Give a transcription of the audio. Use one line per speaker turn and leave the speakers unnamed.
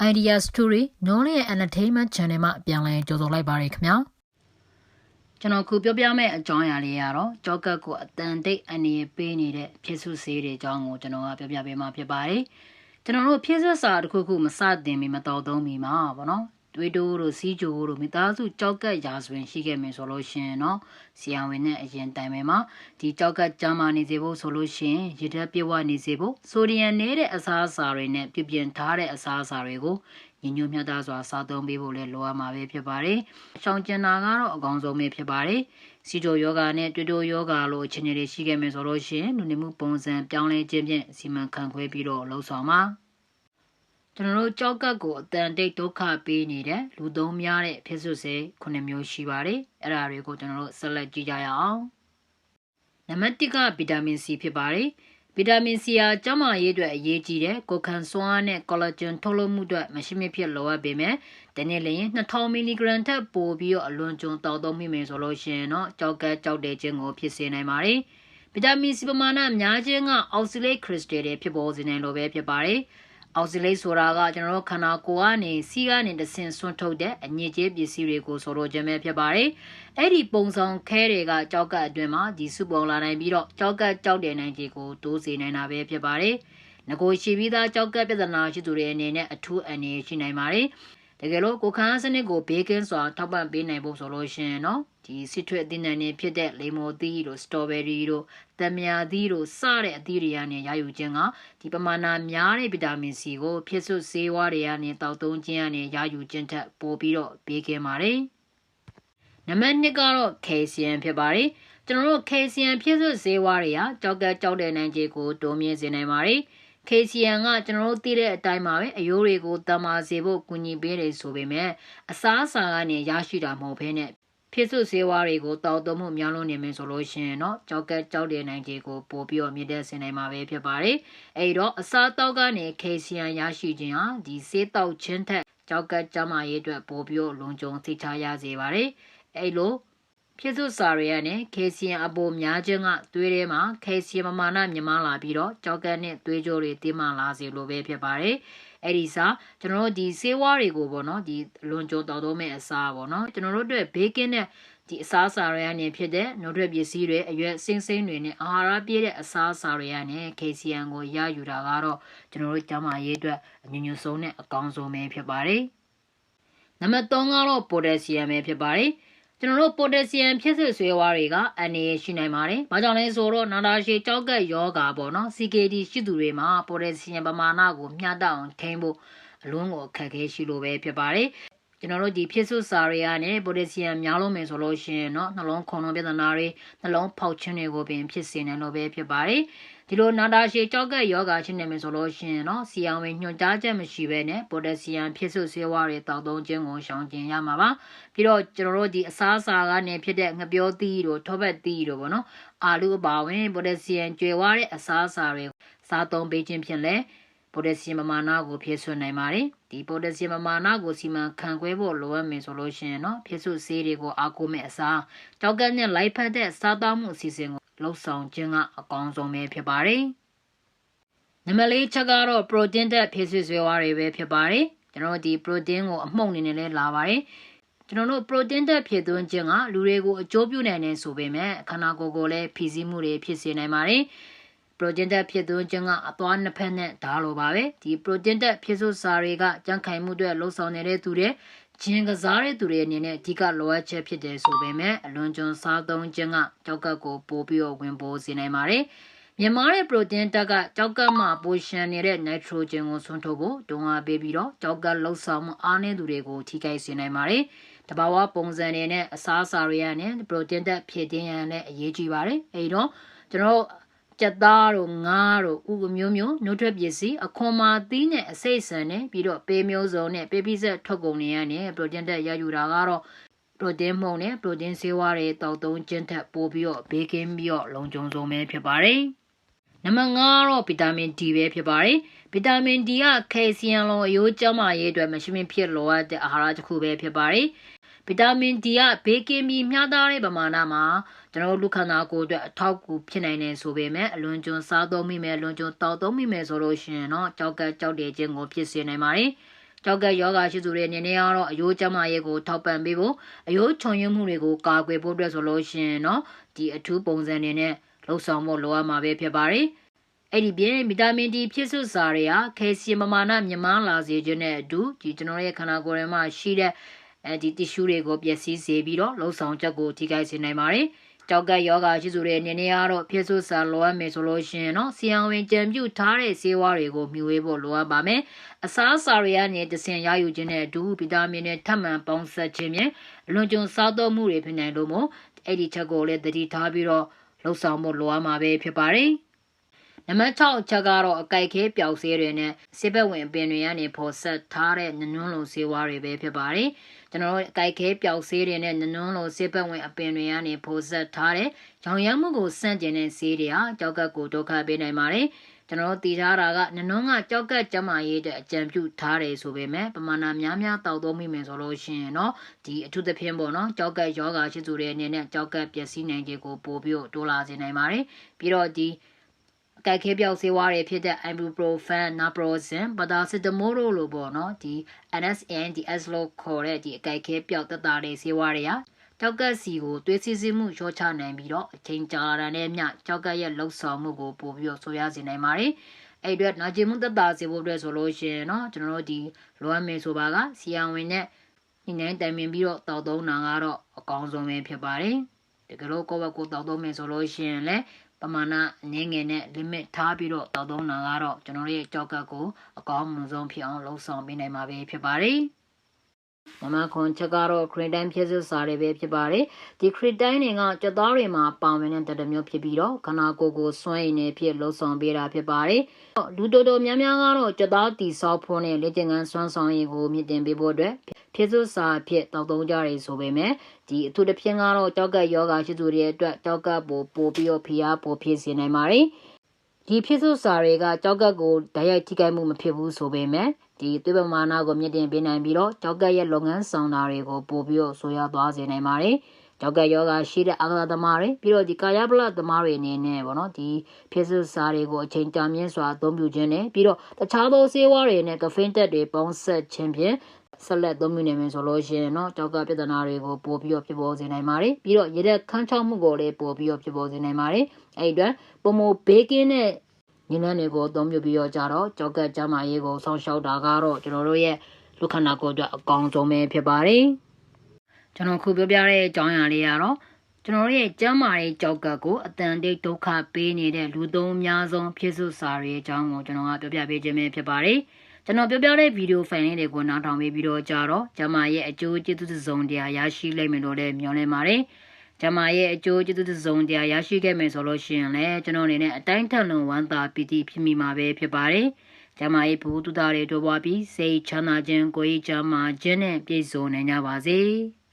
Idea Story Knowledge and Entertainment Channel မှာပြန်လည်ကြိုဆိုလိုက်ပါရခင်ဗျာကျွန်တော်ခုပြောပြမယ့်အကြောင်းအရာလေးကတော့ကြောက်ကတ်ကိုအတန်တိတ်အနေပေးနေတဲ့ဖြစ်စုဆေးတွေအကြောင်းကိုကျွန်တော်ကပြောပြပေးမှာဖြစ်ပါတယ်ကျွန်တော်တို့ဖြစ်စစာတစ်ခုခုမစတင်မီမတော်သုံးမီမှာပေါ့နော် သွေးတိုးတို့စီးကြိုတို့မိသားစုကြောက်ကက်ရာဇဝင်ရှိခဲ့မယ်ဆိုလို့ရှင်နော်ဆီယံဝင်နဲ့အရင်တိုင်ပင်မှာဒီကြောက်ကက်ကြာမာနေစေဖို့ဆိုလို့ရှင်ရေဓာတ်ပြည့်ဝနေစေဖို့ဆိုဒီယမ်နည်းတဲ့အစားအစာတွေနဲ့ပြပြင်ထားတဲ့အစားအစာတွေကိုညညမြတ်သားစွာစားသုံးပေးဖို့လည်းလိုအပ်မှာပဲဖြစ်ပါတယ်။ရှောင်ကျင်တာကတော့အကောင်းဆုံးပဲဖြစ်ပါတယ်။စီတိုယောဂနဲ့တွီတိုယောဂလို့အခြေအနေတွေရှိခဲ့မယ်ဆိုလို့ရှင်လူနေမှုပုံစံပြောင်းလဲခြင်းဖြင့်စီမံခန့်ခွဲပြီးတော့လှုပ်ဆောင်ပါ။ ကျွန်တော်တို့ကြောက်ကတ်ကိုအတန်တိတ်ဒုက္ခပေးနေတဲ့လူသုံးများတဲ့ဖြစ်စုစေ9မျိုးရှိပါတယ်အဲ့ဒါတွေကိုကျွန်တော်တို့ဆက်လက်ကြည့်ကြရအောင်နံပါတ်1ကဗီတာမင် C ဖြစ်ပါတယ်ဗီတာမင် C ဟာကျန်းမာရေးအတွက်အရေးကြီးတဲ့ကိုခံစွမ်းနဲ့ကောလာဂျင်ထုတ်လုပ်မှုအတွက်မရှိမဖြစ်လိုအပ်ပေမဲ့တနေ့လျင်2000မီလီဂရမ်ထက်ပိုပြီးတော့အလွန်ကျွံတောက်သုံးမိမယ်ဆိုလို့ရှိရင်တော့ကြောက်ကတ်ကြောက်တဲ့ခြင်းကိုဖြစ်စေနိုင်ပါတယ်ဗီတာမင် C ပမာဏများခြင်းကအောက်ဆီလေခရစ်စတယ်တွေဖြစ်ပေါ်စေနိုင်လို့ပဲဖြစ်ပါတယ်။ အောက်ဆီလိတ်ဆိုတာကကျွန်တော်တို့ခန္ဓာကိုယ်ကနေစီးကနေတဆင်ဆွန့်ထုတ်တဲ့အညစ်အကြေးပစ္စည်းတွေကိုဆိုလိုခြင်းပဲဖြစ်ပါတယ်။အဲ့ဒီပုံဆောင်ခဲတွေကကြောက်ကတ်အတွင်းမှာဒီစုပုံလာနိုင်ပြီးတော့ကြောက်ကတ်ကြောက်တဲ့နိုင်ခြေကိုတိုးစေနိုင်တာပဲဖြစ်ပါတယ်။ငကိုရှိပြီးသားကြောက်ကတ်ပြဿနာရှိသူတွေအနေနဲ့အထူးအန္တရာယ်ရှိနိုင်ပါတယ်။ တကယ်လို့ကိုခန်းစနစ်ကိုဘေးကင်းစွာထောက်ပံ့ပေးနိုင်ဖို့ဆိုလို့ရှိရင်နော်ဒီစစ်ထွေအသီးနှံတွေဖြစ်တဲ့လေမိုသီးတို့စတော်ဘယ်ရီတို့တမယာသီးတို့စတဲ့အသီးတွေကနေရယူခြင်းကဒီပမာဏများတဲ့ဗီတာမင်စီကိုဖြစ်စွဆေးဝါးတွေကနေတောက်သုံးခြင်းကနေရယူခြင်းထက်ပိုပြီးတော့ဘေးကင်းပါတယ်နံပါတ်2ကတော့ကယ်ဆီယမ်ဖြစ်ပါတယ်ကျွန်တော်တို့ကယ်ဆီယမ်ဖြစ်စွဆေးဝါးတွေဟာကြောက်ကကြောက်တဲ့နိုင်ခြေကိုတိုးမြင့်စေနိုင်ပါတယ်။ KCN ကကျွန်တော်တို့သိတဲ့အတိုင်းပါပဲအယိုးတွေကိုတမာစေဖို့ကူညီပေးတယ်ဆိုပေမဲ့အစားအစာကနေရရှိတာမဟုတ်ဘဲနဲ့ဖြစ်စုဆေးဝါးတွေကိုတောက်သုံးမှုများလို့နေမယ်ဆိုလို့ရှိရင်တော့ကြောက်ကက်ကြောက်တဲ့နိုင်ခြေကိုပို့ပြီးတော့မြင့်တက်စေနိုင်မှာပဲဖြစ်ပါတယ်။အဲဒီတော့အစားတောက်ကနေ KCN ရရှိခြင်းဟာဒီဆေးတောက်ခြင်းထက်ကြောက်ကက်ကျန်းမာရေးအတွက်ပို့ပြီးတော့လုံခြုံသိချရစေပါတယ်။အဲလို ဖြစ်စုစာရီယာနဲ့ကေဆီယမ်အပိုများခြင်းကသွေးထဲမှာကေဆီယမ်ပမာဏမြင့်မားလာပြီးတော့ကြောက်ကတ်နဲ့သွေးကြောတွေတင်းမာလာစေလိုပဲဖြစ်ပါတယ်။အဲ့ဒီစားကျွန်တော်တို့ဒီဆေးဝါးတွေကိုပေါ့နော်ဒီလွန်ကြုံတောက်တော့မဲ့အစားပေါ့နော်ကျွန်တော်တို့အတွက်ဘေးကင်းတဲ့ဒီအစားအစာတွေကနေဖြစ်တဲ့နှုတ်ထွက်ပစ္စည်းတွေအရွက်စင်းစင်းတွေနဲ့အာဟာရပြည့်တဲ့အစားအစာတွေကနေကေဆီယမ်ကိုရယူတာကတော့ကျွန်တော်တို့ကျန်းမာရေးအတွက်အညွညွဆုံးနဲ့အကောင်းဆုံးပဲဖြစ်ပါတယ်။နံပါတ်3ကတော့ပိုတက်ဆီယမ်ပဲဖြစ်ပါတယ်။ ကျွန်တော်တို့ပိုတက်ဆီယမ်ဖြစ်စစ်ဆွေးဝါးတွေကအန်နေရှိနိုင်ပါတယ်။ဘာကြောင့်လဲဆိုတော့နာတာရှည်ကြောက်ကက်ယောဂါပေါ့နော် CKD ရှိသူတွေမှာပိုတက်ဆီယမ်ပမာဏကိုမျှတအောင်ထိန်းဖို့အလွန်ကိုအခက်အခဲရှိလို့ပဲဖြစ်ပါတယ်။ ကျွန်တော်တို့ဒီဖြစ်စုစာတွေကနေပိုတက်ဆီယမ်များလို့မယ်ဆိုလို့ရှိရင်เนาะနှလုံးခုန်လုံးပြဿနာတွေနှလုံးဖောက်ခြင်းတွေကိုပင်ဖြစ်စေနိုင်လို့ပဲဖြစ်ပါတယ်။ဒီလိုနာတာရှည်ကြောက်ကက်ယောဂါရှိနေမယ်ဆိုလို့ရှိရင်တော့ဆီယမ်ဝင်ညွှန်ကြားချက်မရှိဘဲနဲ့ပိုတက်ဆီယမ်ဖြစ်စုဆေးဝါးတွေတောက်သုံးခြင်းကိုရှောင်ကျဉ်ရမှာပါပြီးတော့ကျွန်တော်တို့ဒီအစားအစာကနေဖြစ်တဲ့ငပြောသီးတို့ထောပတ်သီးတို့ပေါ့နော်အာလူအပါဝင်ပိုတက်ဆီယမ်ကျွေဝါတဲ့အစားအစာတွေစားသုံးပေးခြင်းဖြင့်လည်း ပိုတက်ဆီယမ်ပမာဏကိုဖြည့်ဆွနိုင်ပါတယ်ဒီပိုတက်ဆီယမ်ပမာဏကိုစီမံခန့်ခွဲဖို့လိုအပ်မယ်ဆိုလို့ရှိရင်တော့ဖြည့်ဆွဆေးတွေကိုအားကိုးမဲ့အစားကြောက်ကက်နဲ့လိုက်ဖက်တဲ့စားသောက်မှုအစီအစဉ်ကိုလှုပ်ဆောင်ခြင်းကအကောင်းဆုံးပဲဖြစ်ပါတယ်။နံပါတ်၄ချက်ကတော့ protein တက်ဖြစ်စစ်ဆွဲဝါးတွေပဲဖြစ်ပါတယ်။ကျွန်တော်ဒီ protein ကိုအမှုန့်နေနဲ့လဲလာပါတယ်။ကျွန်တော်တို့ protein တက်ဖြစ်သွင်းခြင်းကလူတွေကိုအကျိုးပြုနိုင်တယ်ဆိုပေမဲ့ခန္ဓာကိုယ်ကိုလည်းဖိစီးမှုတွေဖြစ်စေနိုင်ပါတယ်။ protein တက်ဖြစ်သွင်းခြင်းကအသွားနှစ်ဖက်နဲ့ဓာလိုပါပဲဒီ protein တက်ဖြစ်စုစာတွေကကြံ့ခိုင်မှုတွေလှုပ်ဆောင်နေတဲ့သူတွေဂျင်ကစားတဲ့သူတွေအနေနဲ့အဓိကလိုအပ်ချက်ဖြစ်တယ်ဆိုပေမဲ့အလွန်ကျွံစားသုံးခြင်းကကြောက်ကပ်ကိုပိုးပြီးတော့ဝင်ပိုးစေနိုင်ပါတယ်။မြန်မာတဲ့ပရိုတင်းတက်ကကြောက်ကပ်မှာပိုရှန်နေတဲ့နိုက်ထရိုဂျင်ကိုဆွန်းထုတ်ဖို့တွန်းအားပေးပြီးတော့ကြောက်ကပ်လှုပ်ဆောင်မှုအားနည်းသူတွေကိုထိခိုက်စေနိုင်ပါတယ်။တဘာဝပုံစံတွေနဲ့အစားအစာတွေရနဲ့ပရိုတင်းတက်ဖြည့်တင်းရန်လည်းအရေးကြီးပါတယ်။အဲဒီတော့ကျွန်တော် ကြက်သားတို့ငါးတို့ဥမျိုးမျိုးနှုတ်ထွက်ပစ္စည်းအခွန်မာသီးနဲ့အစိတ်ဆန်နဲ့ပြီးတော့ပေးမျိုးစုံနဲ့ပေးပိဆက်ထုတ်ကုန်တွေကနေပရိုတင်းတက်ရယူတာကတော့ပရိုတင်းမှုန်နဲ့ပရိုတင်းဆေးဝါးတွေတောက်သုံးခြင်းထက်ပိုပြီးတော့ဘေးကင်းပြီးတော့လုံခြုံဆုံးပဲဖြစ်ပါတယ်။နံပါတ်5ကတော့ဗီတာမင် D ပဲဖြစ်ပါတယ်။ဗီတာမင် D ကကယ်ဆီယမ်လိုအယိုးကျန်းမာရေးအတွက်မရှိမဖြစ်လိုအပ်တဲ့အာဟာရတစ်ခုပဲဖြစ်ပါတယ်။ ဗီတာမင်ဒီကဘေးကင်းပြီးမျှတတဲ့ပမာဏမှာကျွန်တော်တို့လူခန္ဓာကိုယ်အတွက်အထောက်အကူဖြစ်နိုင်တယ်ဆိုပေမဲ့အလွန်ကျွံစားသုံးမိမယ်အလွန်ကျွံတောက်သုံးမိမယ်ဆိုလို့ရှိရင်တော့ကြောက်ကကြောက်တယ်ခြင်းကိုဖြစ်စေနိုင်ပါတယ်ကြောက်ကယောဂရှိသူတွေအနေနဲ့ကတော့အယိုးကျမရဲ့ကိုထောက်ပံ့ပေးဖို့အယိုးခြုံရမှုတွေကိုကာကွယ်ဖို့အတွက်ဆိုလို့ရှိရင်တော့ဒီအထူးပုံစံတွေနဲ့လှုပ်ဆောင်ဖို့လိုအပ်မှာပဲဖြစ်ပါတယ်။အဲ့ဒီပြင်ဗီတာမင် D ဖြစ်စွစာတွေကကယ်လ်ဆီယမ်ပမာဏမြင့်မားလာစေခြင်းနဲ့အတူဒီကျွန်တော်ရဲ့ခန္ဓာကိုယ်ထဲမှာရှိတဲ့ အဲဒီတီရှူးတွေကိုပျက်စီးစေပြီးတော့လှုပ်ဆောင်ချက်ကိုထိခိုက်စေနိုင်ပါတယ်။ကြောက်ကယောဂရှိစုတဲ့အနေနဲ့ကတော့ဖြစ်စုစာလိုအပ်မယ်ဆိုလို့ရှိရင်တော့ဆီယံဝင်ကြံပြုထားတဲ့ဆေးဝါးတွေကိုမျှဝေဖို့လိုအပ်ပါမယ်။အစားအစာတွေကနေတဆင်ရယူခြင်းနဲ့အတူဗီတာမင်နဲ့ထပ်မံပေါင်းစပ်ခြင်းဖြင့်အလွန်ကျွံစားသုံးမှုတွေဖြစ်နိုင်လို့မို့အဲ့ဒီချက်ကိုလည်းသတိထားပြီးတော့လှုပ်ဆောင်ဖို့လိုအပ်မှာပဲဖြစ်ပါတယ်။ နံပါတ်6အချက်ကတော့အကြိုက်ခဲပျောက်ဆေးတွေနဲ့စစ်ဘက်ဝင်ပင်တွေကနေဖော်ဆက်ထားတဲ့နနွန်းလိုဆေးဝါးတွေပဲဖြစ်ပါတယ်။ကျွန်တော်တို့အကြိုက်ခဲပျောက်ဆေးတွေနဲ့နနွန်းလိုစစ်ဘက်ဝင်အပင်တွေကနေဖော်ဆက်ထားတဲ့ရောင်ရမ်းမှုကိုစန့်ကျင်တဲ့ဆေးတွေဟာကြောက်ကပ်ကိုဒုက္ခပေးနိုင်ပါတယ်။ကျွန်တော်တို့တည်ထားတာကနနွန်းကကြောက်ကပ်ကျမရေးတဲ့အကြံပြုထားတယ်ဆိုပေမဲ့ပမာဏများများတောက်သုံးမိမယ်ဆိုလို့ရှိရင်တော့ဒီအထူးသဖြင့်ပေါ့နော်ကြောက်ကပ်ယောဂရှိသူတွေအနေနဲ့ကြောက်ကပ်ပျက်စီးနိုင်ခြင်းကိုပို့ပြီးတိုးလာစေနိုင်ပါတယ်။ပြီးတော့ဒီ ကက်ခဲပြောက်ဆေးဝါးတွေဖြစ်တဲ့ ibuprofen, naproxen, paracetamol တို့လိုပေါ့နော်ဒီ NSAIDs လို့ခေါ်တဲ့ဒီအကက်ခဲပြောက်သက်သာတဲ့ဆေးဝါးတွေဟာကြောက်ကက်စီကိုသွေးစီစီမှုလျှော့ချနိုင်ပြီးတော့အချိန်ကြာတာနဲ့မျှကြောက်ကက်ရဲ့လှုပ်ဆောင်မှုကိုပို့ပြီးတော့ဆိုရစေနိုင်ပါတယ်။အဲ့အတွက်နာကျင်မှုသက်သာစေဖို့အတွက်ဆိုလို့ရှိရင်เนาะကျွန်တော်တို့ဒီလိုအပ်မယ်ဆိုပါကဆီယံဝင်နဲ့ညနေတိုင်ပင်ပြီးတော့တောက်သုံးတာကတော့အကောင်းဆုံးပဲဖြစ်ပါတယ်။တကယ်လို့ကိုယ့်ဘက်ကိုတောက်သုံးမယ်ဆိုလို့ရှိရင်လည်း ပမာဏအနည်းငယ်နဲ့ limit ထားပြီးတော့တောက်သုံးတာကတော့ကျွန်တော်ရဲ့ကြောက်ကတ်ကိုအကောင်းဆုံးဖြစ်အောင်လှုံ့ဆော်ပေးနိုင်မှာပဲဖြစ်ပါတယ်။ နမခွန်ချက်ကတော့ခရစ်တိုင်းဖြစ်စစ်စာတွေပဲဖြစ်ပါတယ်ဒီခရစ်တိုင်းတွေကကြက်သားတွေမှာပါဝင်တဲ့တတမျိုးဖြစ်ပြီးတော့ခနာကိုယ်ကိုစွန့်ရည်နေဖြစ်လှုပ်ဆောင်ပေးတာဖြစ်ပါတယ်လူတော်တော်များများကတော့ကြက်သားတီဆောက်ဖို့နဲ့လေ့ကျင့်ခန်းစွမ်းဆောင်ရည်ကိုမြင့်တင်ပေးဖို့အတွက်ဖြစ်စစ်စာဖြစ်တောက်သုံးကြရဆိုပေမဲ့ဒီအထူးသဖြင့်ကတော့ကြောက်ကယောဂရှိသူတွေအတွက်ကြောက်ကပို့ပို့ပြီးတော့ဖိအားပို့ဖြစ်စေနိုင်ပါတယ်ဒီဖြစ်စုစာတွေကကြောက်ကတ်ကိုဓာတ်ရိုက်ထိခိုက်မှုမဖြစ်ဘူးဆိုပေမဲ့ ဒီသွေးပမာဏကိုမြင့်တင်ပေးနိုင်ပြီးတော့ကြောက်ကတ်ရဲ့လုပ်ငန်းဆောင်တာတွေကိုပို့ပြီးတော့ဆိုရသွားစေနိုင်ပါတယ်။ကြောက်ကတ်ယောဂရှိတဲ့အာဂါသမားတွေပြီးတော့ဒီကာယပလသမားတွေအနေနဲ့ပေါ့နော်ဒီဖြစ်စုစာတွေကိုအချိန်ကြာမြင့်စွာအသုံးပြုခြင်းနဲ့ပြီးတော့တခြားသောဆေးဝါးတွေနဲ့ကဖိန်းတက်တွေပေါင်းဆက်ခြင်းဖြင့်ဆက်လက်သုံးမြနေမယ်ဆိုလို့ရှိရင်တော့ကြောက်ကပြဿနာတွေကိုပို့ပြီးတော့ဖြစ်ပေါ်စေနိုင်ပါတယ်ပြီးတော့ရတဲ့ခန်းချောက်မှုကိုလည်းပို့ပြီးတော့ဖြစ်ပေါ်စေနိုင်ပါတယ်အဲ့ဒီအတွက်ပုံမဘေးကင်းတဲ့ ညဉ့်နှန်းတွေကိုအသုံးပြုပြီးတော့ကြတော့ကြောက်ကကျမရေးကိုဆောင်းလျှောက်တာကတော့ကျွန်တော်တို့ရဲ့လူခန္ဓာကိုယ်အတွက်အကောင်းဆုံးပဲဖြစ်ပါတယ်ကျွန်တော်ခုပြောပြတဲ့အကြောင်းအရာလေးကတော့ကျွန်တော်ရဲ့ကျမ်းမာရေးကြောက်ကကိုအတန်တိတ်ဒုက္ခပေးနေတဲ့လူသုံးအများဆုံးဖြစ်စုစာတွေအကြောင်းကိုကျွန်တော်ကပြောပြပေးခြင်းပဲဖြစ်ပါတယ်။ကျွန်တော်ပြောပြတဲ့ဗီဒီယိုဖိုင်လေးတွေကိုနားထောင်ပြီးတော့ကြတော့ကျမရဲ့အကျိုးကျေးဇူးစုံတရားရရှိလိမ့်မယ်လို့လည်းမျှော်လင့်ပါတယ်။ ကျမရဲ့အကျိုးကျေးဇူးစုံတရားရရှိခဲ့မယ်ဆိုလို့ရှိရင်လည်းကျွန်တော်အနေနဲ့အတိုင်းထက်လုံးဝမ်းသာပီတိဖြစ်မိမှာပဲဖြစ်ပါတယ်။ကျမရဲ့ဘူတူတာတွေတို့ပွားပြီးစိတ်ချမ်းသာခြင်းကိုယ်ရေးချမ်းသာခြင်းနဲ့ပြည့်စုံနိုင်ကြပါစေ။